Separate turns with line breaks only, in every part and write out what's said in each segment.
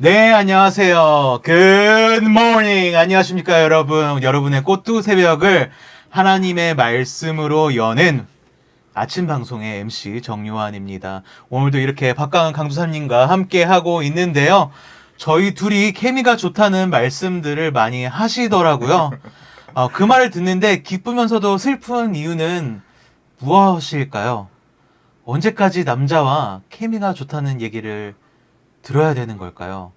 네, 안녕하세요. Morning. 안녕하십니까, 여러분. 여러분의 꽃두 새벽을 하나님의 말씀으로 여는 아침 방송의 MC 정요한입니다. 오늘도 이렇게 박강은 강두사님과 함께 하고 있는데요. 저희 둘이 케미가 좋다는 말씀들을 많이 하시더라고요. 어, 그 말을 듣는데 기쁘면서도 슬픈 이유는 무엇일까요? 언제까지 남자와 케미가 좋다는 얘기를 들어야 되는 걸까요?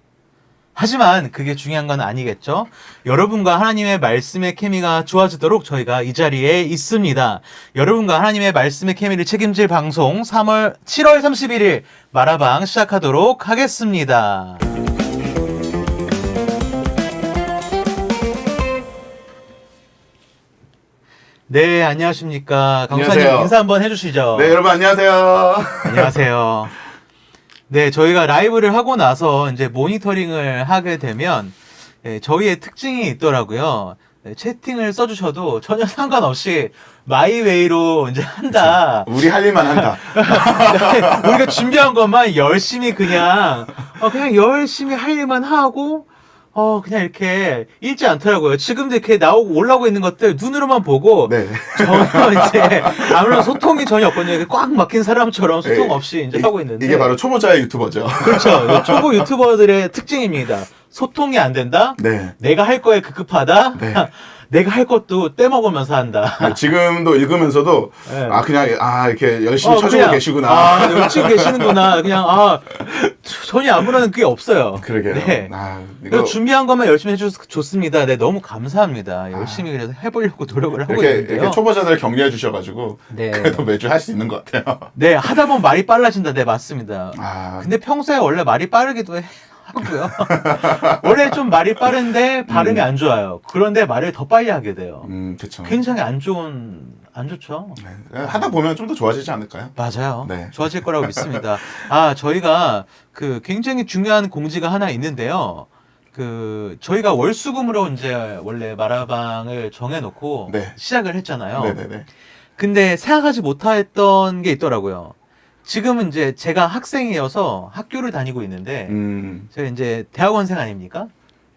하지만 그게 중요한 건 아니겠죠? 여러분과 하나님의 말씀의 케미가 좋아지도록 저희가 이 자리에 있습니다. 여러분과 하나님의 말씀의 케미를 책임질 방송 3월 7월 31일 마라방 시작하도록 하겠습니다. 네, 안녕하십니까. 강사님
안녕하세요.
인사 한번 해주시죠.
네, 여러분 안녕하세요.
안녕하세요. 네, 저희가 라이브를 하고 나서 이제 모니터링을 하게 되면 예, 저희의 특징이 있더라고요. 네, 채팅을 써주셔도 전혀 상관없이 마이웨이로 이제 한다.
우리 할 일만 한다.
네, 우리가 준비한 것만 열심히 그냥 어, 그냥 열심히 할 일만 하고 어 그냥 이렇게 읽지 않더라고요. 지금도 이렇게 나오고 올라오고 있는 것들 눈으로만 보고
네.
전혀 이제 아무런 소통이 전혀 없거든요. 꽉 막힌 사람처럼 소통
네,
없이 이제
이-
하고 있는데
이게 바로 초보자의 유튜버죠.
그렇죠. 초보 유튜버들의 특징입니다. 소통이 안 된다.
네.
내가 할 거에 급급하다.
네.
내가 할 것도 떼먹으면서 한다.
네, 지금도 읽으면서도
네.
아 그냥 아 이렇게 열심히
어,
쳐주고
그냥,
계시구나.
아, 네, 열심히 계시는구나. 그냥 아 전혀 아무런 그게 없어요.
그러게요.
네.
아 이거
준비한 것만 열심히 해줘서 좋습니다. 네, 너무 감사합니다. 열심히 그래서 해보려고 노력을 하고
이렇게,
있는데요.
이렇게 초보자들 격려해 주셔가지고
네.
그래도 매주 할 수 있는 것 같아요.
네, 하다 보면 말이 빨라진다. 네, 맞습니다.
아
근데 평소에 원래 말이 빠르기도 해. 하고요. 원래 좀 말이 빠른데 발음이
음.
안 좋아요. 그런데 말을 더 빨리 하게 돼요.
음 그렇죠.
굉장히 안 좋은, 안 좋죠?
네. 하다 보면 좀 더 좋아지지 않을까요?
맞아요.
네.
좋아질 거라고 믿습니다. 아, 저희가 그 굉장히 중요한 공지가 하나 있는데요. 그 저희가 월수금으로 이제 원래 마라방을 정해놓고
네.
시작을 했잖아요.
네네네.
근데 생각하지 못했던 게 있더라고요. 지금은 이제 제가 학생이어서 학교를 다니고 있는데
음
제가 이제 대학원생 아닙니까?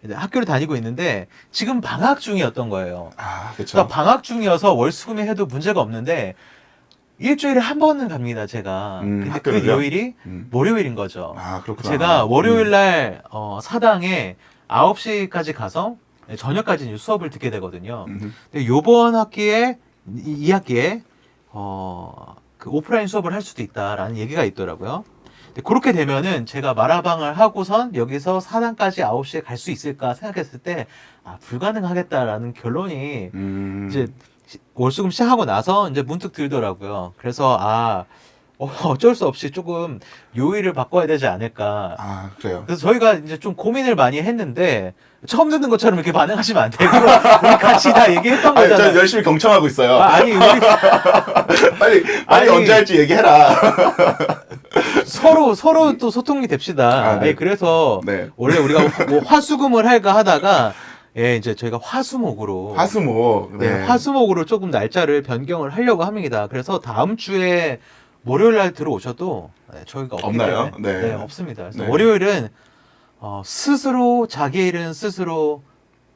이제 학교를 다니고 있는데 지금 방학 중이었던 거예요.
아 그렇죠.
그러니까 방학 중이어서 월수금이 해도 문제가 없는데 일주일에 한 번은 갑니다, 제가.
음,
근데 그
학교를요?
요일이
음.
월요일인 거죠.
아 그렇구나.
제가 월요일
음.
날 어, 사당에 9시까지 가서 저녁까지 이제 수업을 듣게 되거든요.
음.
근데 요번 학기에 이, 이 학기에 어, 그 오프라인 수업을 할 수도 있다라는 얘기가 있더라고요. 그렇게 되면은 제가 마라방을 하고선 여기서 사당까지 9시에 갈 수 있을까 생각했을 때 아, 불가능하겠다라는 결론이
음.
이제 시- 월수금 시작하고 나서 이제 문득 들더라고요. 그래서 아 어, 어쩔 수 없이 조금 요일을 바꿔야 되지 않을까.
아 그래요.
그래서 저희가 이제 좀 고민을 많이 했는데 처음 듣는 것처럼 이렇게 반응하시면 안 되고 우리 같이 다 얘기했던
아, 저
거잖아요.
열심히 경청하고 있어요.
아, 아니 우리
빨리 빨리
아니.
언제 할지 얘기해라.
서로 서로 또 소통이 됩시다.
아, 네.
예, 그래서
네.
원래 우리가 화- 뭐 화수금을 할까 하다가 예 이제 저희가 화수목으로
화수목.
네, 화수목으로 조금 날짜를 변경을 하려고 합니다. 그래서 다음 주에 월요일 날 들어오셔도 네, 저희가 없기
없나요?
때문에
네.
네, 없습니다. 그래서
네.
월요일은 어, 스스로 자기 일은 스스로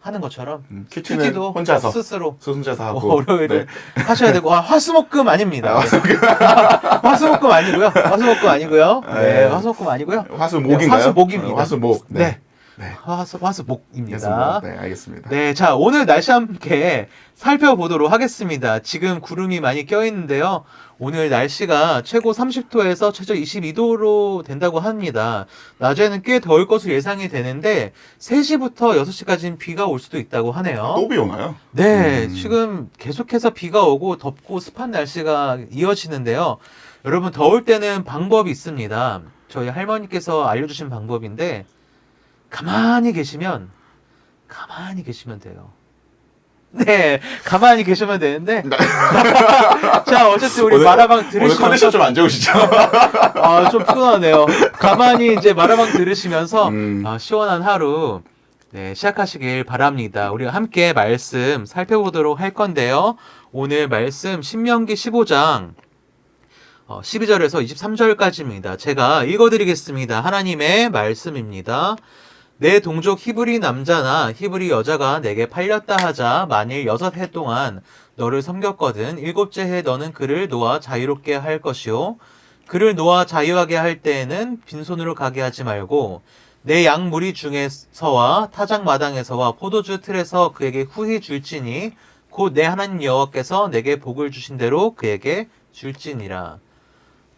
하는 것처럼
음, 큐티는
큐티도
혼자서
스스로 어,
하고.
월요일을
네.
하셔야 되고 아, 화수목금 아닙니다.
아,
화수목금 아니고요. 화수목금 아니고요. 네,
네.
화수목금 아니고요.
화수목인가요?
네, 화수목입니다.
어, 화수목.
네.
네. 네.
화수 화수목입니다.
화수목. 네, 알겠습니다.
네, 자, 오늘 날씨 함께 살펴보도록 하겠습니다. 지금 구름이 많이 껴있는데요. 오늘 날씨가 최고 30도에서 최저 22도로 된다고 합니다. 낮에는 꽤 더울 것으로 예상이 되는데, 3시부터 6시까지는 비가 올 수도 있다고 하네요.
또 비 오나요?
네,
음.
지금 계속해서 비가 오고 덥고 습한 날씨가 이어지는데요. 여러분, 더울 때는 방법이 있습니다. 저희 할머니께서 알려주신 방법인데, 가만히 계시면, 가만히 계시면 돼요. 네, 가만히 계시면 되는데. 자, 어쨌든 우리
오늘-
마라방
오늘
들으시면서.
컨디션 좀 안 좋으시죠?
아, 좀 피곤하네요. 가만히 이제 마라방 들으시면서
음.
아, 시원한 하루 네, 시작하시길 바랍니다. 우리가 함께 말씀 살펴보도록 할 건데요. 오늘 말씀 신명기 15장 어, 12절에서 23절까지입니다. 제가 읽어드리겠습니다. 하나님의 말씀입니다. 내 동족 히브리 남자나 히브리 여자가 내게 팔렸다 하자 만일 여섯 해 동안 너를 섬겼거든 일곱째 해 너는 그를 놓아 자유롭게 할 것이요 그를 놓아 자유하게 할 때에는 빈손으로 가게 하지 말고 내 양 무리 중에서와 타작 마당에서와 포도주 틀에서 그에게 후히 줄지니 곧 내 하나님 여호와께서 내게 복을 주신 대로 그에게 줄지니라.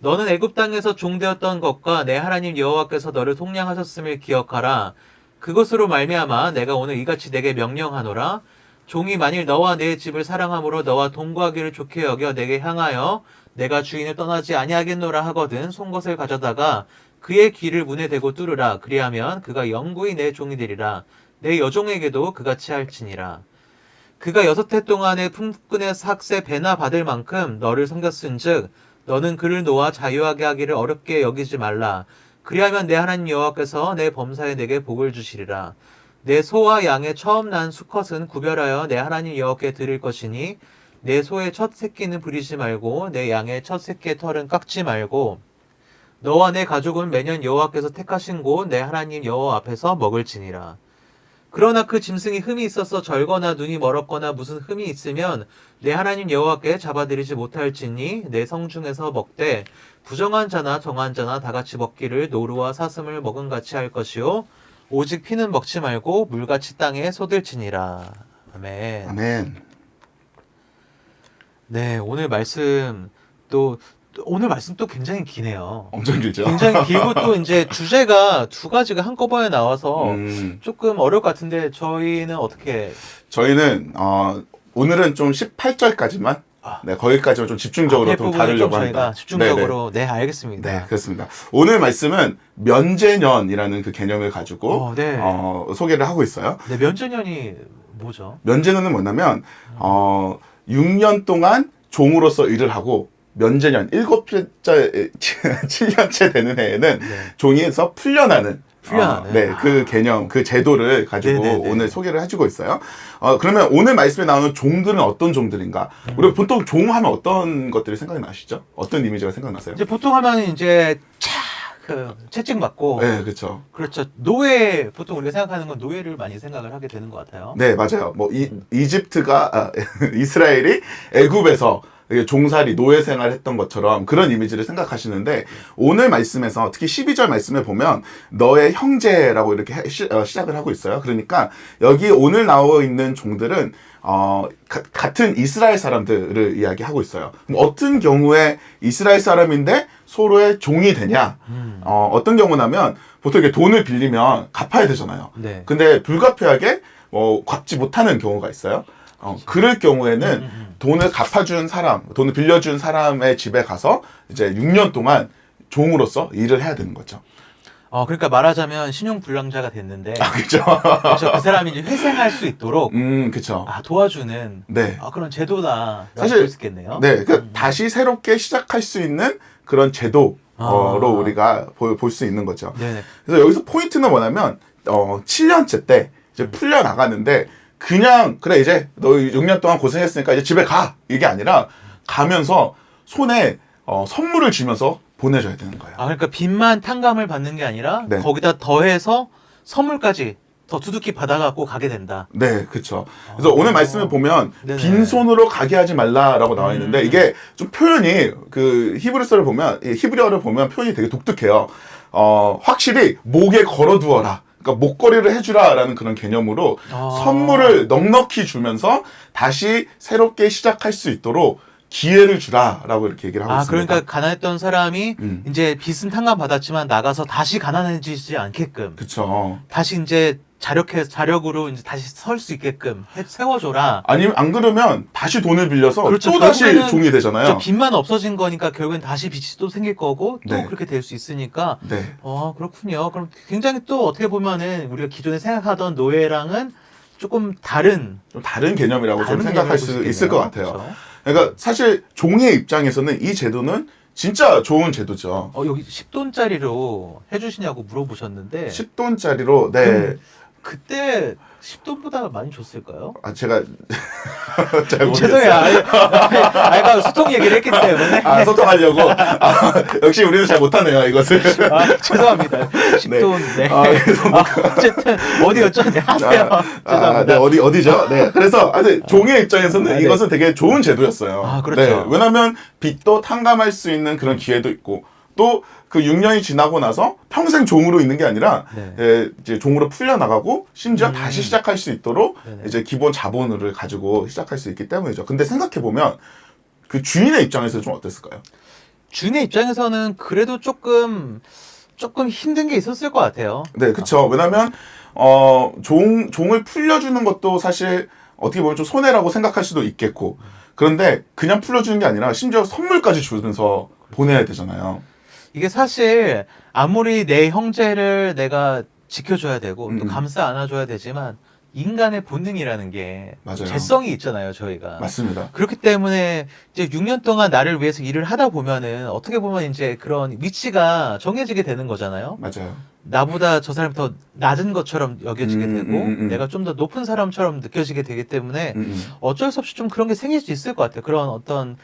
너는 애굽 땅에서 종되었던 것과 내 하나님 여호와께서 너를 속량하셨음을 기억하라. 그것으로 말미암아 내가 오늘 이같이 내게 명령하노라. 종이 만일 너와 내 집을 사랑함으로 너와 동거하기를 좋게 여겨 내게 향하여 내가 주인을 떠나지 아니하겠노라 하거든 송것을 가져다가 그의 귀를 문에 대고 뚫으라. 그리하면 그가 영구히 내 종이 되리라. 내 여종에게도 그같이 할지니라. 그가 여섯 해 동안의 품꾼의 삭세 배나 받을 만큼 너를 섬겼은즉 너는 그를 놓아 자유하게 하기를 어렵게 여기지 말라. 그리하면 내 하나님 여호와께서 내 범사에 내게 복을 주시리라. 내 소와 양의 처음 난 수컷은 구별하여 내 하나님 여호와께 드릴 것이니 내 소의 첫 새끼는 부리지 말고 내 양의 첫 새끼의 털은 깎지 말고 너와 내 가족은 매년 여호와께서 택하신 곳 내 하나님 여호와 앞에서 먹을지니라. 그러나 그 짐승이 흠이 있어서 절거나 눈이 멀었거나 무슨 흠이 있으면 내 하나님 여호와께 잡아들이지 못할지니 내 성 중에서 먹되 부정한 자나 정한 자나 다 같이 먹기를 노루와 사슴을 먹은 같이 할 것이요 오직 피는 먹지 말고 물같이 땅에 쏟을지니라. 아멘.
아멘.
네, 오늘 말씀 또또 오늘 말씀 또 굉장히 기네요.
엄청 길죠?
굉장히 길고 또 이제 주제가 두 가지가 한꺼번에 나와서
음,
조금 어려울 것 같은데 저희는 어떻게
저희는 어, 오늘은 좀 18절까지만
아.
네, 거기까지만 좀 집중적으로
앞에
좀
부분을
다루려고
좀 저희가
합니다.
집중적으로 네, 알겠습니다.
네, 네, 그렇습니다. 오늘 말씀은 면제년이라는 그 개념을 가지고
어, 네.
어, 소개를 하고 있어요.
네, 면전년이 뭐죠?
면제년은 뭐냐면 어, 6년 동안 종으로서 일을 하고 면제년 7째 7년째 되는 해에는
네.
종이에서 풀려나는
풀려나는.
어, 네, 그 개념, 그 제도를 가지고
네네네.
오늘 소개를 해주고 있어요. 어, 그러면 오늘 말씀에 나오는 종들은 어떤 종들인가?
음.
우리가 보통 종 하면 어떤 것들이 생각이 나시죠? 어떤 이미지가 생각나세요?
이제 보통 하면 이제 차, 그 채찍 맞고
네, 그렇죠.
그렇죠. 노예 보통 우리가 생각하는 건 노예를 많이 생각을 하게 되는 것 같아요.
네, 맞아요. 뭐 이, 이집트가 아, 이스라엘이 애굽에서 종살이 노예 생활했던 것처럼 그런 이미지를 생각하시는데 오늘 말씀에서 특히 12절 말씀에 보면 너의 형제라고 이렇게 해- 시, 어, 시작을 하고 있어요. 그러니까 여기 오늘 나와 있는 종들은 어, 가- 같은 이스라엘 사람들을 이야기하고 있어요. 어떤 경우에 이스라엘 사람인데 서로의 종이 되냐?
음.
어, 어떤 경우냐면 보통 이렇게 돈을 빌리면 갚아야 되잖아요.
네.
근데 불가피하게 어, 갚지 못하는 경우가 있어요. 어, 그럴 경우에는
음, 음.
돈을 갚아준 사람, 돈을 빌려준 사람의 집에 가서 이제 6년 동안 종으로서 일을 해야 되는 거죠.
어, 그러니까 말하자면 신용 불량자가 됐는데
아, 그죠?
그 사람이 이제 회생할 수 있도록
음, 그쵸.
아, 도와주는
네.
아, 그런 제도다.
사실-
있겠네요.
네, 그
음.
다시 새롭게 시작할 수 있는 그런 제도로
아.
우리가 볼 수 있는 거죠.
네네.
그래서 여기서 포인트는 뭐냐면 어 7년째 때 이제 풀려 나가는데 그냥 그래 이제 너 6년 동안 고생했으니까 이제 집에 가 이게 아니라 가면서 손에 어 선물을 주면서 보내줘야 되는 거예요.
아, 그러니까 빚만 탕감을 받는 게 아니라
네.
거기다 더해서 선물까지 더 두둑히 받아갖고 가게 된다.
네, 그렇죠. 그래서
어.
오늘 말씀을 보면
네네.
빈손으로 가게 하지 말라라고 나와 있는데
음.
이게 좀 표현이 그 히브리서를 보면 이 히브리어를 보면 표현이 되게 독특해요. 어 확실히 목에 걸어두어라. 그러니까 목걸이를 해주라라는 그런 개념으로
아.
선물을 넉넉히 주면서 다시 새롭게 시작할 수 있도록 기회를 주라라고 이렇게 얘기를 하고
아,
있습니다.
그러니까 가난했던 사람이
음.
이제 빚은 탕감 받았지만 나가서 다시 가난해지지 않게끔
그쵸.
다시 이제 자력해 자력으로 이제 다시 설 수 있게끔 해- 세워줘라.
아니면 안 그러면 다시 돈을 빌려서
그렇죠.
또 다시
결국에는
종이 되잖아요.
저 빚만 없어진 거니까 결국엔 다시 빚이 또 생길 거고 또
네.
그렇게 될 수 있으니까
네.
아 그렇군요. 그럼 굉장히 또 어떻게 보면은 우리가 기존에 생각하던 노예랑은 조금 다른
좀 다른 개념이라고 좀
다른
생각할
개념을 수볼
있을 것. 같아요.
그렇죠?
그러니까 사실 종의 입장에서는 이 제도는 진짜 좋은 제도죠.
어 여기 10돈짜리로 해주시냐고 물어보셨는데
10돈짜리로 네.
음. 그때 10돈보다 많이 줬을까요?
아 제가 잘 모르겠어요.
죄송해요. 아니, 아니, 아까 소통 얘기를 했기 때문에.
아 소통하려고 아, 역시 우리는 잘 못하네요 이것을.
아, 죄송합니다. 10돈. 네.
아, 그래서 뭐-
아, 어쨌든 어디였죠? 네, 하세요.
아, 아,
죄송합니다.
네, 어디 어디죠? 네. 그래서 아니 종의 입장에서는
아, 네.
이것은 되게 좋은 제도였어요.
아, 그렇죠.
네, 왜냐하면 빚도 탕감할 수 있는 그런 기회도 있고 또 그 6년이 지나고 나서 평생 종으로 있는 게 아니라
네.
예, 이제 종으로 풀려 나가고 심지어
음.
다시 시작할 수 있도록
네네.
이제 기본 자본을 가지고 시작할 수 있기 때문이죠. 근데 생각해 보면 그 주인의 입장에서 좀 어땠을까요?
주인의 입장에서는 그래도 조금 조금 힘든 게 있었을 것 같아요.
네, 그쵸. 왜냐면, 어, 종, 종을 풀려주는 것도 사실 어떻게 보면 좀 손해라고 생각할 수도 있겠고. 그런데 그냥 풀려주는 게 아니라 심지어 선물까지 주면서 보내야 되잖아요.
이게 사실 아무리 내 형제를 내가 지켜줘야 되고 또
음.
감싸 안아줘야 되지만 인간의 본능이라는 게
맞아요.
재성이 있잖아요, 저희가.
맞습니다.
그렇기 때문에 이제 6년 동안 나를 위해서 일을 하다 보면은 어떻게 보면 이제 그런 위치가 정해지게 되는 거잖아요.
맞아요.
나보다 저 사람이 더 낮은 것처럼 여겨지게
음,
되고
음, 음, 음.
내가 좀 더 높은 사람처럼 느껴지게 되기 때문에
음, 음.
어쩔 수 없이 좀 그런 게 생길 수 있을 것 같아요. 그런 어떤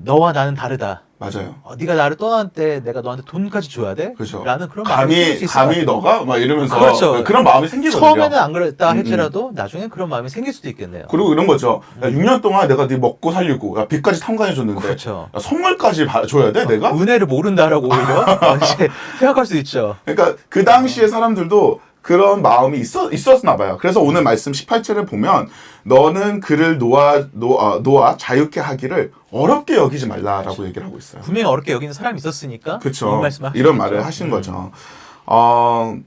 너와 나는 다르다.
맞아요.
어, 네가 나를 떠날 때 내가 너한테 돈까지 줘야 돼?
그렇죠.
라는 그런 마음이
감히,
수 있을 것
감히
같아요.
너가? 막 이러면서.
그렇죠.
그런 마음이 생기거든요.
처음에는 안 그랬다
음, 음.
할지라도 나중에 그런 마음이 생길 수도 있겠네요.
그리고 이런 거죠. 야, 6년 동안 내가 네 먹고 살리고, 야, 빚까지 탕감해 줬는데.
그렇죠.
야, 선물까지 바- 줘야 돼, 내가?
은혜를 모른다라고 오히려 어, 이제 생각할 수 있죠.
그러니까 그 당시에 사람들도 그런 마음이 있었, 있었나 봐요. 그래서 오늘 말씀 18절에 보면 너는 그를 놓아, 놓아, 놓아 자유케 하기를 어렵게 여기지 말라라고 얘기를 하고 있어요.
분명히 어렵게 여기는 사람이 있었으니까
그렇죠.
이
이런 말을. 하신
음.
거죠. 어,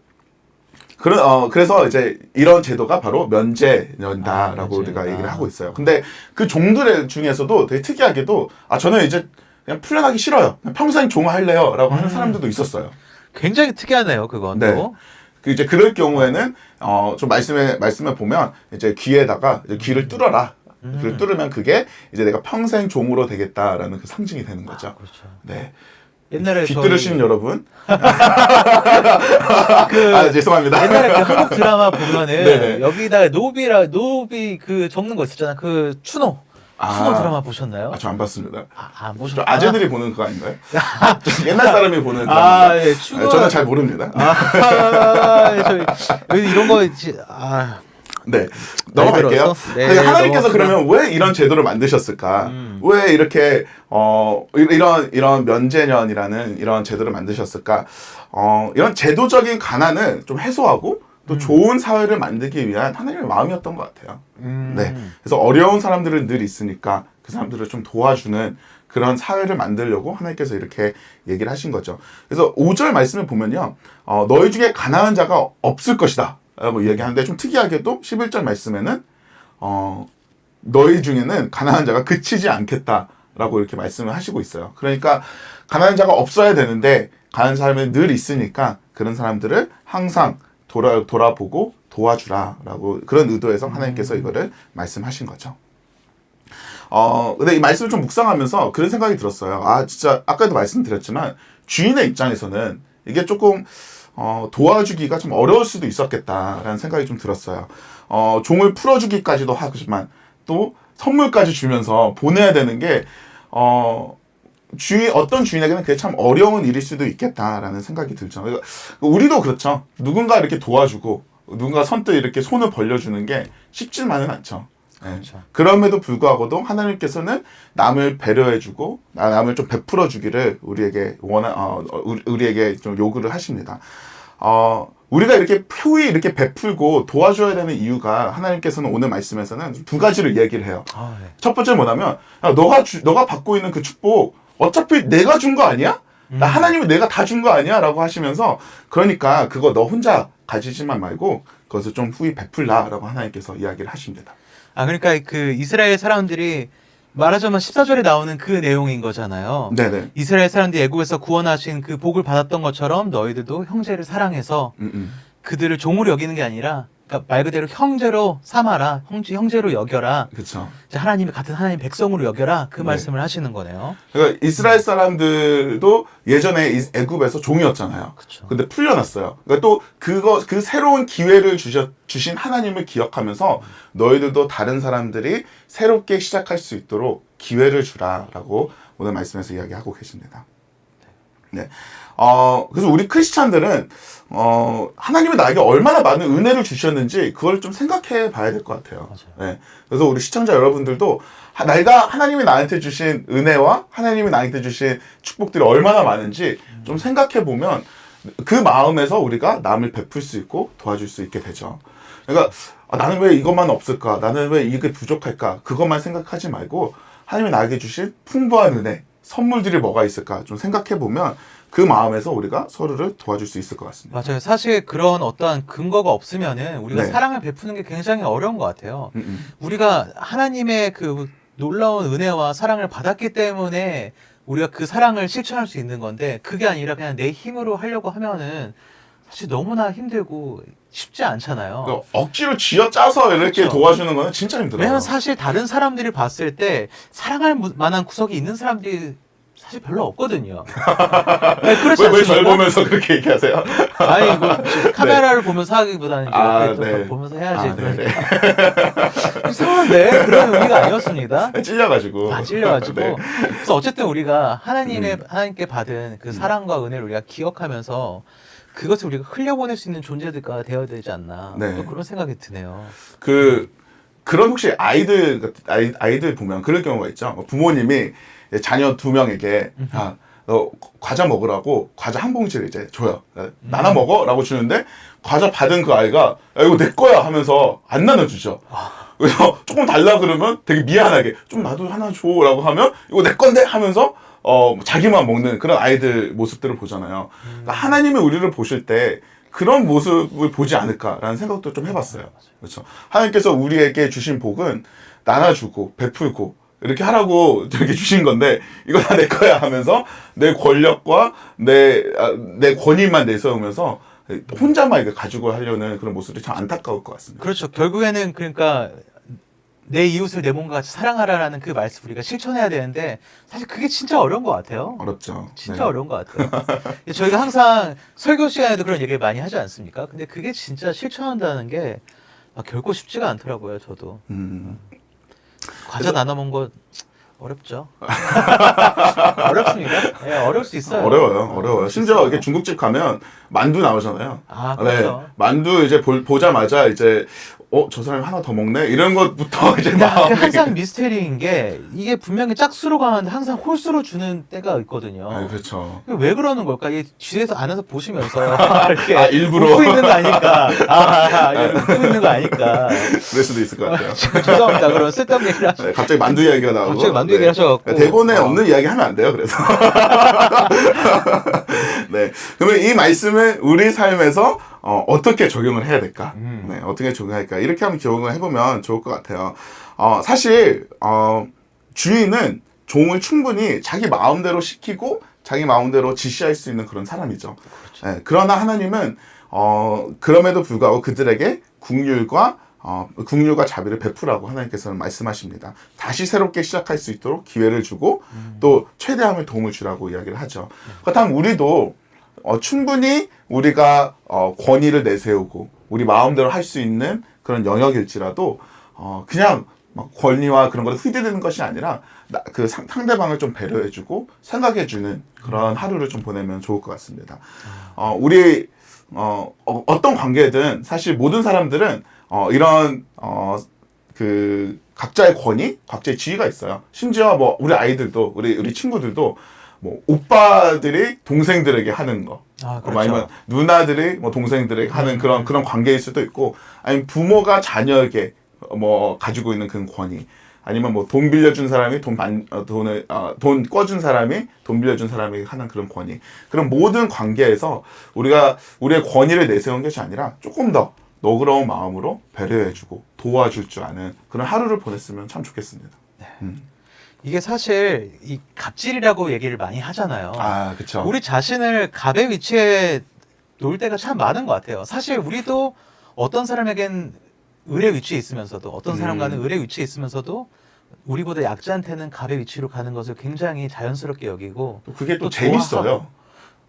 그런, 어, 그래서 이제 이런 제도가 바로 면제년다라고
아.
우리가 얘기를 하고 있어요. 근데 그 종들 중에서도 되게 특이하게도 아, 저는 이제 그냥 풀려나기 싫어요. 평생 종 할래요. 라고 하는
음.
사람들도 있었어요.
굉장히 특이하네요, 그건
네.
또.
그 이제 그럴 경우에는 어 좀 말씀에 말씀에 보면 이제 귀에다가 이제 귀를 뚫어라.
음.
귀를 뚫으면 그게 이제 내가 평생 종으로 되겠다라는 그 상징이 되는 거죠.
그렇죠.
네.
옛날에
귀 뚫으시는 여러분.
그
아 죄송합니다.
옛날에 그 한국 드라마 보면은
네네.
여기다가 노비라 노비 그 적는 거 있었잖아. 그 추노.
아.
추노 드라마 보셨나요?
아, 저 안 봤습니다.
아,
안저
보셨구나.
아재들이 보는 그거 아닌가요? 좀 옛날 사람이 보는
아,
드라마.
예, 추노.
저는 잘 모릅니다.
아, 저 이런 거 이제 아,
네. 넘어갈게요.
들어서? 네,
근데 하나님께서
넘어갑시다.
그러면 왜 이런 제도를 만드셨을까?
음.
왜 이렇게 어 이- 이런 이런 면제년이라는 이런 제도를 만드셨을까? 어 이런 제도적인 가난을 좀 해소하고 또 좋은 사회를 만들기 위한 하나님의 마음이었던 것 같아요.
음.
네. 그래서 어려운 사람들은 늘 있으니까 그 사람들을 좀 도와주는 그런 사회를 만들려고 하나님께서 이렇게 얘기를 하신 거죠. 그래서 5절 말씀을 보면요. 어, 너희 중에 가난한 자가 없을 것이다. 라고 이야기하는데 좀 특이하게도 11절 말씀에는 어, 너희 중에는 가난한 자가 그치지 않겠다. 라고 이렇게 말씀을 하시고 있어요. 그러니까 가난한 자가 없어야 되는데 가난한 사람이 늘 있으니까 그런 사람들을 항상 돌아, 돌아보고 도와주라라고 그런 의도에서 하나님께서 이거를 말씀하신 거죠. 어, 근데 이 말씀을 좀 묵상하면서 그런 생각이 들었어요. 아, 진짜, 아까도 말씀드렸지만, 주인의 입장에서는 이게 조금, 어, 도와주기가 좀 어려울 수도 있었겠다라는 생각이 좀 들었어요. 어, 종을 풀어주기까지도 하지만, 또 선물까지 주면서 보내야 되는 게, 어, 주인, 어떤 주인에게는 그게 참 어려운 일일 수도 있겠다라는 생각이 들죠. 그러니까 우리도 그렇죠. 누군가 이렇게 도와주고, 누군가 선뜻 이렇게 손을 벌려주는 게 쉽지만은 않죠. 예.
그렇죠.
그럼에도 불구하고도 하나님께서는 남을 배려해주고 나- 남을 좀 베풀어주기를 우리에게 원하 어, 어, 우리- 우리에게 좀 요구를 하십니다. 어, 우리가 이렇게 표히 이렇게 베풀고 도와줘야 되는 이유가 하나님께서는 오늘 말씀에서는 두 가지를 얘기를 해요.
아, 네.
첫 번째 뭐냐면 야, 너가 주, 너가 받고 있는 그 축복 어차피 내가 준 거 아니야? 나 하나님이 내가 다 준 거 아니야?라고 하시면서 그러니까 그거 너 혼자 가지지만 말고 그것을 좀 후히 베풀라 라고 하나님께서 이야기를 하십니다.
아 그러니까 그 이스라엘 사람들이 말하자면 14절에 나오는 그 내용인 거잖아요.
네네.
이스라엘 사람들이 애국에서 구원하신 그 복을 받았던 것처럼 너희들도 형제를 사랑해서
음, 음.
그들을 종으로 여기는 게 아니라 그러니까 말 그대로 형제로 삼아라, 형제 형제로 여겨라.
그렇죠.
이제 하나님이 같은 하나님 백성으로 여겨라 그
네.
말씀을 하시는 거네요.
그러니까 이스라엘 사람들도 예전에 이- 애굽에서 종이었잖아요.
그렇죠.
근데 풀려났어요. 그러니까 또 그거 그 새로운 기회를 주셔, 주신 하나님을 기억하면서 너희들도 다른 사람들이 새롭게 시작할 수 있도록 기회를 주라라고 오늘 말씀에서 이야기하고 계십니다. 네. 어, 그래서 우리 크리스찬들은 어, 하나님이 나에게 얼마나 많은 은혜를 주셨는지 그걸 좀 생각해 봐야 될 것 같아요.
맞아요.
네. 그래서 우리 시청자 여러분들도 하- 내가 하나님이 나한테 주신 은혜와 하나님이 나한테 주신 축복들이 얼마나 많은지 좀 생각해 보면 그 마음에서 우리가 남을 베풀 수 있고 도와줄 수 있게 되죠. 그러니까 아, 나는 왜 이것만 없을까? 나는 왜 이게 부족할까? 그것만 생각하지 말고 하나님이 나에게 주신 풍부한 은혜, 선물들이 뭐가 있을까? 좀 생각해 보면 그 마음에서 우리가 서로를 도와줄 수 있을 것 같습니다.
맞아요. 사실 그런 어떠한 근거가 없으면은 우리가
네.
사랑을 베푸는 게 굉장히 어려운 것 같아요.
음, 음.
우리가 하나님의 그 놀라운 은혜와 사랑을 받았기 때문에 우리가 그 사랑을 실천할 수 있는 건데 그게 아니라 그냥 내 힘으로 하려고 하면은 사실 너무나 힘들고 쉽지 않잖아요.
그러니까 억지로 쥐어 짜서 이렇게
그렇죠.
도와주는 거는 진짜 힘들어요.
왜냐면 사실 다른 사람들이 봤을 때 사랑할 무- 만한 구석이 있는 사람들이 사실 별로 없거든요. 네, 그렇지
왜, 왜절
않습니까?
보면서 그렇게 얘기하세요?
아니 뭐 카메라를 보면서 하기보다는
아, 네.
보면서 해야지.
아,
그런-
네네.
이상한데 그런 의미가 아니었습니다.
찔려가지고.
다 찔려가지고.
네.
그래서 어쨌든 우리가 하나님의
음.
하나님께 받은 그 사랑과 은혜를 우리가 기억하면서 그것을 우리가 흘려보낼 수 있는 존재들과 되어야 되지 않나.
네.
또 그런 생각이 드네요.
그, 그런 혹시 아이들, 같- 아이, 아이들 보면 그럴 경우가 있죠. 뭐 부모님이 자녀 두 명에게, 아, 너 과자 먹으라고 과자 한 봉지를 이제 줘요. 나눠 먹어? 라고 주는데 과자 받은 그 아이가 야, 이거 내 거야 하면서 안 나눠주죠. 그래서 조금 달라 그러면 되게 미안하게 좀 나도 하나 줘라고 하면 이거 내 건데 하면서 어 자기만 먹는 그런 아이들 모습들을 보잖아요. 그러니까 하나님이 우리를 보실 때 그런 모습을 보지 않을까라는 생각도 좀 해봤어요. 그렇죠. 하나님께서 우리에게 주신 복은 나눠주고 베풀고 이렇게 하라고 이렇게 주신 건데 이거 다 내 거야 하면서 내 권력과 내, 아, 내 권위만 내세우면서 혼자만 이거 가지고 하려는 그런 모습이 참 안타까울 것 같습니다.
그렇죠. 결국에는 그러니까 내 이웃을 내 몸과 같이 사랑하라라는 그 말씀 우리가 실천해야 되는데 사실 그게 진짜 어려운 것 같아요.
어렵죠.
진짜
네.
어려운 것 같아요. 저희가 항상 설교 시간에도 그런 얘기를 많이 하지 않습니까? 근데 그게 진짜 실천한다는 게 아, 결코 쉽지가 않더라고요. 저도
음.
과자 나눠 먹은 거 어렵죠. 어렵습니다. 예, 어려울 수 있어요.
어려워요, 어려워요. 심지어 이게 중국집 가면 만두 나오잖아요.
아, 그렇죠.
네, 만두 이제 볼- 보자마자 이제 어 저 사람이 하나 더 먹네 이런 것부터 이제
근데
마음이
항상 미스테리인 게 이게 분명히 짝수로 가는데 항상 홀수로 주는 때가 있거든요.
아, 그렇죠.
왜 그러는 걸까? 이게 뒤에서 안에서 보시면서 이렇게
아, 일부러.
웃고 있는 거 아닐까? 아, 아, 아, 이렇게 웃고 있는 거 아닐까?
그럴 수도 있을 것 같아요.
죄송합니다. 그런 쓸데없는 얘기를 하시.
네, 갑자기 만두 이야기가 나오고
갑자기 만두 얘기를 하셔갖고.
대본에
어.
없는 이야기 하면 안 돼요. 그래서 네 그러면 이 말씀을 우리 삶에서 어, 어떻게 적용을 해야 될까?
음.
네 어떻게 적용할까? 이렇게 한번 적용을 해보면 좋을 것 같아요. 어, 사실 어, 주인은 종을 충분히 자기 마음대로 시키고 자기 마음대로 지시할 수 있는 그런 사람이죠. 네, 그러나 하나님은 어, 그럼에도 불구하고 그들에게 국률과 어, 국률과 자비를 베푸라고 하나님께서는 말씀하십니다. 다시 새롭게 시작할 수 있도록 기회를 주고 또 최대함의 도움을 주라고 이야기를 하죠. 그렇다면 우리도 어, 충분히 우리가 어, 권위를 내세우고 우리 마음대로 할 수 있는 그런 영역일지라도 어, 그냥 막 권위와 그런 것을 휘두르는 것이 아니라 나- 그 상, 상대방을 좀 배려해주고 생각해주는 그런 하루를 좀 보내면 좋을 것 같습니다. 어, 우리 어, 어, 어떤 관계든 사실 모든 사람들은 어, 이런 어, 그 각자의 권위, 각자의 지위가 있어요. 심지어 뭐 우리 아이들도 우리 우리 친구들도 뭐 오빠들이 동생들에게 하는 거,
아,
뭐
그렇죠.
아니면 누나들이 뭐 동생들에게 하는 그런 그런 관계일 수도 있고, 아니면 부모가 자녀에게 어, 뭐 가지고 있는 그런 권위, 아니면 뭐 돈 빌려준 사람이 돈 반, 어, 돈을 어, 돈 꿔준 사람이 돈 빌려준 사람이 하는 그런 권위, 그런 모든 관계에서 우리가 우리의 권위를 내세운 것이 아니라 조금 더 너그러운 마음으로 배려해주고 도와줄 줄 아는 그런 하루를 보냈으면 참 좋겠습니다.
이게 사실 이 갑질이라고 얘기를 많이 하잖아요.
아, 그렇죠.
우리 자신을 갑의 위치에 놓을 때가 참 많은 것 같아요. 사실 우리도 어떤 사람에겐 을의 위치에 있으면서도 어떤 사람과는
음.
을의 위치에 있으면서도 우리보다 약자한테는 갑의 위치로 가는 것을 굉장히 자연스럽게 여기고
또 그게 또,
또
재밌어요.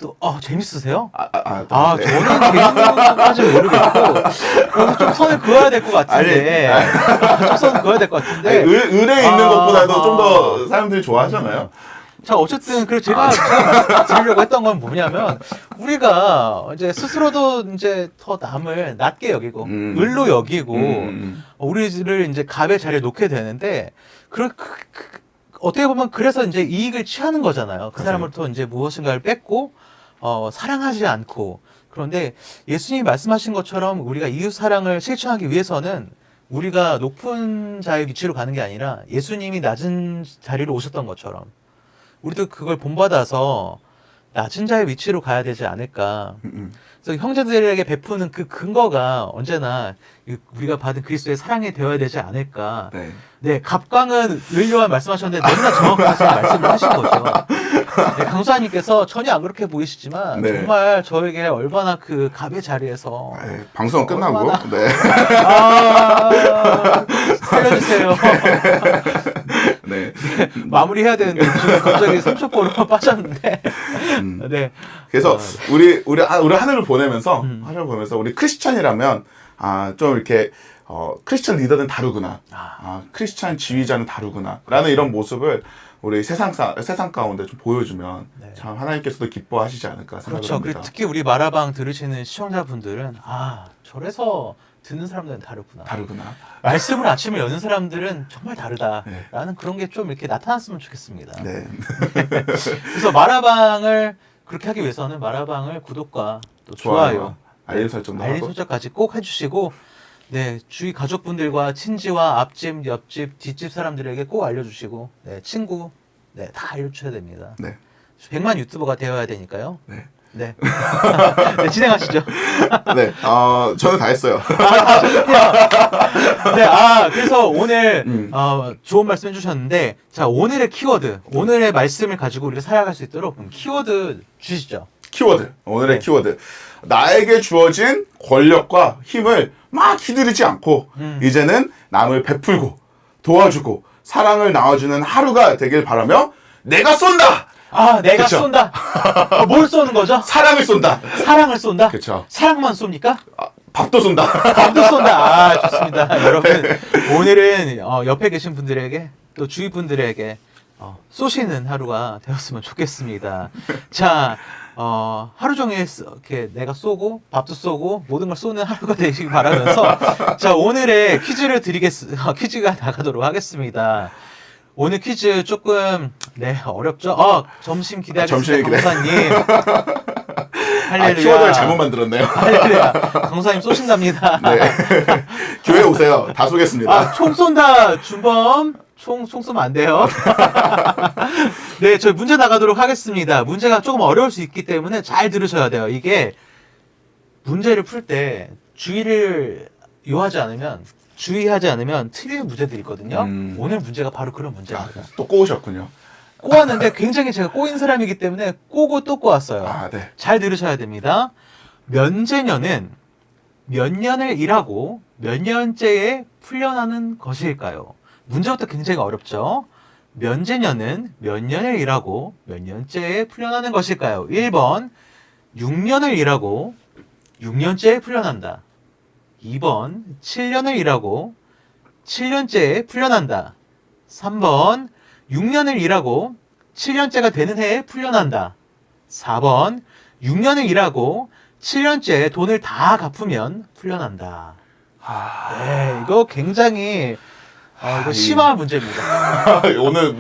또 어, 재밌으세요?
아, 아, 아,
아,
네.
저는 개인적으로까지 모르겠고, 거기서 좀 선을 그어야 될 것 같은데, 좀 선을 그어야 될 것
아니,
같은데.
을, 을에 있는
아,
것보다도
아.
좀 더 사람들이 좋아하잖아요.
자, 어쨌든, 그래서 제가, 제가 말씀드리려고 했던 건 뭐냐면, 우리가 이제 스스로도 이제 더 남을 낮게 여기고,
음.
을로 여기고,
음,
우리를 이제 갑의 자리에 놓게 되는데, 그, 그, 그, 어떻게 보면 그래서 이제 이익을 취하는 거잖아요. 그. 사람으로부터 이제 무엇인가를 뺏고, 어, 사랑하지 않고. 그런데 예수님이 말씀하신 것처럼 우리가 이웃 사랑을 실천하기 위해서는 우리가 높은 자의 위치로 가는 게 아니라 예수님이 낮은 자리로 오셨던 것처럼 우리도 그걸 본받아서 낮은 자의 위치로 가야 되지 않을까.
음, 음.
그래서 형제들에게 베푸는 그 근거가 언제나 이- 우리가 받은 그리스도의 사랑이 되어야 되지 않을까.
네.
네, 갑광은 을료와 말씀하셨는데 너무나 정확하신 말씀을 하신 거죠. 네, 강수아님께서 전혀 안 그렇게 보이시지만
네.
정말 저에게 얼마나 그 갑의 자리에서
네, 방송 끝나고
얼마나-
네.
아 살려주세요.
네.
마무리해야 되는데 지금 갑자기 3초포로 빠졌는데.
음.
네.
그래서
어,
우리 우리 하- 우리 하늘을 보내면서
음.
하늘을 보면서 우리 크리스찬이라면 아 좀 이렇게 어 크리스찬 리더는 다르구나.
아.
아 크리스찬 지휘자는 다르구나라는 이런 모습을 우리 세상 사, 세상 가운데 좀 보여주면
네.
참 하나님께서도 기뻐하시지 않을까 생각을
그렇죠.
합니다.
특히 우리 마라방 들으시는 시청자분들은 아 저래서 듣는 사람들은 다르구나.
다르구나.
말씀을 아침에 여는 사람들은 정말
네.
다르다라는 그런 게 좀 이렇게 나타났으면 좋겠습니다.
네.
그래서 마라방을 그렇게 하기 위해서는 마라방을 구독과 또 좋아요,
알림 설정도
알림
하고.
설정까지 꼭 해주시고 네 주위 가족분들과 친지와 앞집, 옆집, 뒷집 사람들에게 꼭 알려주시고 네 친구 네 다 알려주셔야 됩니다.
네.
100만 유튜버가 되어야 되니까요.
네.
네. 네 진행하시죠.
네. 어, 저는 다 했어요.
네, 아, 그래서 오늘,
음.
어, 좋은 말씀 해주셨는데, 자, 오늘의 키워드, 오늘의 말씀을 가지고 우리가 살아갈 수 있도록 그럼 키워드 주시죠.
키워드. 오늘의
네.
키워드. 나에게 주어진 권력과 힘을 막 기들이지 않고
음.
이제는 남을 베풀고 도와주고 사랑을 나눠주는 하루가 되길 바라며 내가 쏜다.
아, 내가
그쵸.
쏜다. 어, 뭘 쏘는 거죠?
사랑을 쏜다.
사랑을 쏜다?
그렇죠.
사랑만 쏩니까?
아, 밥도 쏜다.
밥도 쏜다. 아, 좋습니다. 여러분, 오늘은 어, 옆에 계신 분들에게 또 주위 분들에게 어, 쏘시는 하루가 되었으면 좋겠습니다. 자, 어, 하루 종일 쏘- 이렇게 내가 쏘고 밥도 쏘고 모든 걸 쏘는 하루가 되시길 바라면서 자, 오늘의 퀴즈를 드리겠 퀴즈가 나가도록 하겠습니다. 오늘 퀴즈 조금 네 어렵죠. 어 점심
아,
기대하겠습니다.
기대-
강사님.
아,
할렐루야.
키워드를 잘못 만들었네요.
할렐루야. 강사님 쏘신답니다.
네. 교회 오세요. 다 쏘겠습니다.
아, 총 쏜다, 준범. 총, 총 쏘면 안 돼요. 네, 저희 문제 나가도록 하겠습니다. 문제가 조금 어려울 수 있기 때문에 잘 들으셔야 돼요. 이게 문제를 풀 때 주의를 요하지 않으면, 주의하지 않으면 틀린 문제들이 있거든요.
음.
오늘 문제가 바로 그런
아,
문제입니다.
또 꼬우셨군요.
꼬았는데 굉장히 제가 꼬인 사람이기 때문에 꼬고 또 꼬았어요.
아, 네.
잘 들으셔야 됩니다. 면제년은 몇 년을 일하고 몇 년째에 풀려나는 것일까요? 문제부터 굉장히 어렵죠? 면제년은 몇 년을 일하고 몇 년째에 풀려나는 것일까요? 1번 6년을 일하고 6년째에 풀려난다. 2번 7년을 일하고 7년째에 풀려난다. 3번 6년을 일하고 7년째가 되는 해에 풀려난다. 4번 6년을 일하고 7년째 돈을 다 갚으면 풀려난다.
아,
네, 이거 굉장히 어, 이거
아,
심한 문제입니다.
오늘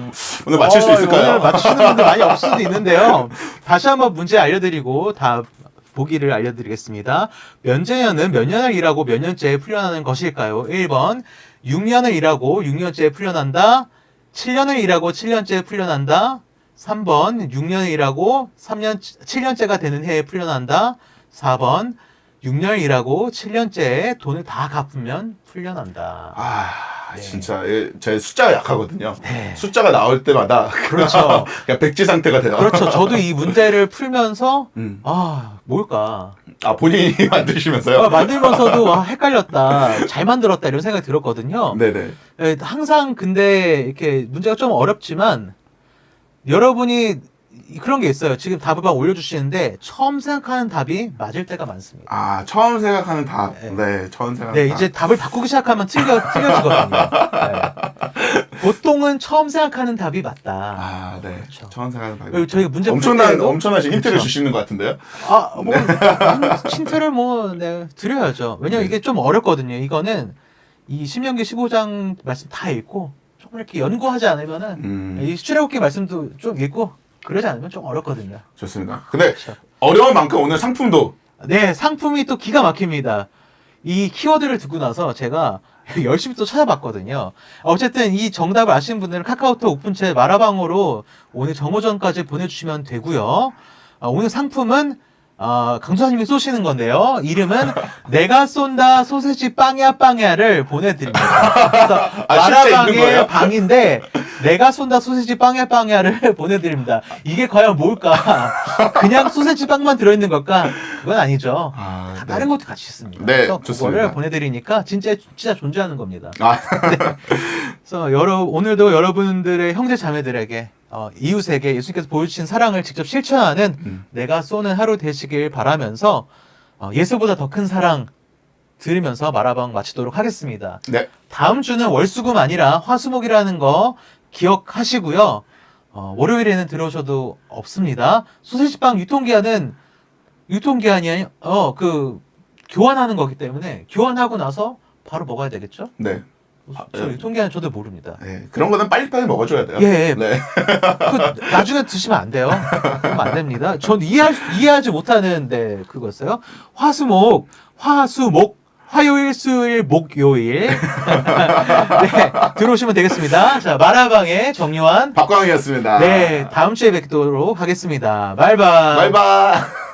오늘 맞힐 수
어,
있을까요?
오늘 맞추시는 분들 많이 없을 수도 있는데요. 다시 한번 문제 알려드리고 다 보기를 알려드리겠습니다. 면제년은 몇 년을 일하고 몇 년째에 풀려나는 것일까요? 1번 6년을 일하고 6년째에 풀려난다. 7년을 일하고 7년째에 풀려난다. 3번 6년을 일하고 3년 7년째가 되는 해에 풀려난다. 4번 6년을 일하고 7년째에 돈을 다 갚으면 풀려난다.
아,
네.
진짜 예, 제 숫자가 약하거든요.
네.
숫자가 나올 때마다
그렇죠.
그냥 백지 상태가 돼요.
그렇죠. 저도 이 문제를 풀면서
음.
아 뭘까
아 본인이 만드시면서요?
어, 만들면서도 아, 헷갈렸다, 잘 만들었다 이런 생각이 들었거든요.
네네.
예, 항상 근데 이렇게 문제가 좀 어렵지만 여러분이 그런 게 있어요. 지금 답을 막 올려주시는데 처음 생각하는 답이 맞을 때가 많습니다.
아 처음 생각하는 답.
네.
네, 처음 생각하는
네,
답.
이제 답을 바꾸기 시작하면 틀려, 틀려지거든요. 네. 보통은 처음 생각하는 답이 맞다.
아, 네.
그렇죠.
처음 생각하는 답.
그리고 저희가 문제 풀
엄청난
때에도
엄청나신 힌트를
그렇죠.
주시는 것 같은데요?
아, 뭐, 힌트를 뭐, 네, 드려야죠. 왜냐면
네.
이게 좀 어렵거든요. 이거는 이 10년기 15장 말씀 다 읽고, 좀 이렇게 연구하지 않으면은,
음,
이 출애굽기 말씀도 좀 읽고, 그러지 않으면 좀 어렵거든요.
좋습니다. 근데
그렇죠.
어려운 만큼 오늘 상품도
네, 상품이 또 기가 막힙니다. 이 키워드를 듣고 나서 제가 열심히 또 찾아봤거든요. 어쨌든 이 정답을 아시는 분들은 카카오톡 오픈채 마라방으로 오늘 정오전까지 보내주시면 되고요. 아, 오늘 상품은 아, 강수사님이 쏘시는 건데요. 이름은 내가 쏜다 소세지 빵야 빵야를 보내드립니다. 그래서
아, 있는
마라방의? 방인데 내가 쏜다 소세지 빵야 빵야를 보내드립니다. 이게 과연 뭘까? 그냥 소세지 빵만 들어있는 걸까? 그건 아니죠.
아,
다
네.
다른 것도 같이 있습니다.
네,
그래서
좋습니다.
그거를 보내드리니까 진짜 진짜 존재하는 겁니다.
아,
그래서 여러 오늘도 여러분들의 형제 자매들에게 어, 이웃에게 예수님께서 보여주신 사랑을 직접 실천하는
음.
내가 쏘는 하루 되시길 바라면서 어, 예수보다 더 큰 사랑 들으면서 마라방 마치도록 하겠습니다.
네.
다음 주는 월수금 아니라 화수목이라는 거 기억하시고요. 어, 월요일에는 들어오셔도 없습니다. 소세지빵 유통기한은 유통기한이 아니, 어, 그, 교환하는 거기 때문에 교환하고 나서 바로 먹어야 되겠죠?
네.
저
네.
유통기한 저도 모릅니다.
네. 그런 거는 빨리빨리 먹어줘야 돼요.
예,
네.
그 나중에 드시면 안 돼요. 그러면 안 됩니다. 전 이해할, 이해하지 못하는데 그거였어요. 화수목, 화수목, 화요일, 수요일, 목요일. 네, 들어오시면 되겠습니다. 자, 마라방의 정요한.
박광희였습니다.
네, 다음 주에 뵙도록 하겠습니다. 바이바이.
바이바이.